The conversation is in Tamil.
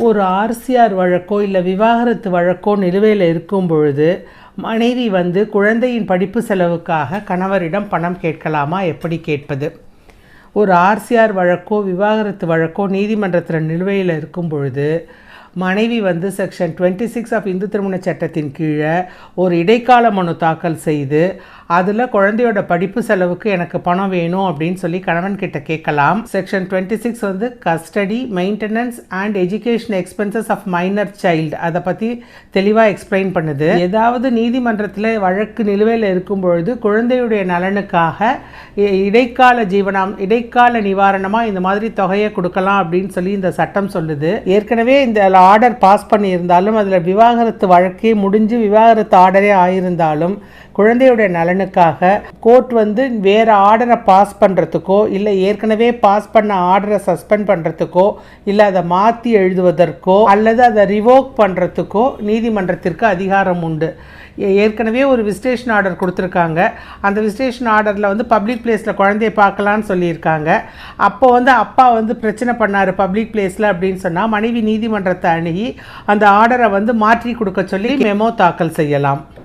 ஒரு ஆர்சிஆர் வழக்கோ இல்லை விவாகரத்து வழக்கோ நிலுவையில் இருக்கும் பொழுது மனைவி வந்து குழந்தையின் படிப்பு செலவுக்காக கணவரிடம் பணம் கேட்கலாமா? எப்படி கேட்பது? ஒரு ஆர்சிஆர் வழக்கோ விவாகரத்து வழக்கோ நீதிமன்றத்தில் நிலுவையில் இருக்கும் பொழுது மனைவி வந்து section twenty six of Hindu திருமண சட்டத்தின் கீழே ஒரு இடைக்கால மனு தாக்கல் செய்து அதில் குழந்தையோட படிப்பு செலவுக்கு எனக்கு பணம் வேணும் அப்படின்னு சொல்லி கணவன் கிட்ட கேட்கலாம். செக்ஷன் டுவெண்ட்டி சிக்ஸ் வந்து custody maintenance and education expenses of minor child அதை பற்றி தெளிவாக எக்ஸ்பிளைன் பண்ணுது. ஏதாவது நீதிமன்றத்தில் வழக்கு நிலுவையில் இருக்கும் பொழுது குழந்தையுடைய நலனுக்காக இ- இடைக்கால ஜீவனம் இடைக்கால நிவாரணமாக இந்த மாதிரி தொகையை கொடுக்கலாம் அப்படின்னு சொல்லி இந்த சட்டம் சொல்லுது. ஏற்கனவே இந்த ஆர்டர் பாஸ் பண்ணியிருந்தாலும் அதில் விவாகரத்து வழக்கே முடிஞ்சு விவாகரத்து ஆர்டரே ஆயிருந்தாலும் குழந்தையுடைய நலனுக்காக கோர்ட் வந்து வேறு ஆர்டரை பாஸ் பண்ணுறதுக்கோ இல்லை ஏற்கனவே பாஸ் பண்ண ஆர்டரை சஸ்பெண்ட் பண்ணுறதுக்கோ இல்லை அதை மாற்றி எழுதுவதற்கோ அல்லது அதை ரிவோக் பண்ணுறதுக்கோ நீதிமன்றத்திற்கு அதிகாரம் உண்டு. ஏற்கனவே ஒரு விசிட்டேஷன் ஆர்டர் கொடுத்துருக்காங்க. அந்த விசிட்டேஷன் ஆர்டரில் வந்து பப்ளிக் பிளேஸில் குழந்தைய பார்க்கலான்னு சொல்லியிருக்காங்க. அப்போ வந்து அப்பா வந்து பிரச்சனை பண்ணார் பப்ளிக் பிளேஸில் அப்படின்னு சொன்னால் மனைவி நீதிமன்றத்தை அணுகி அந்த ஆர்டரை வந்து மாற்றி கொடுக்க சொல்லி மெமோ தாக்கல் செய்யலாம்.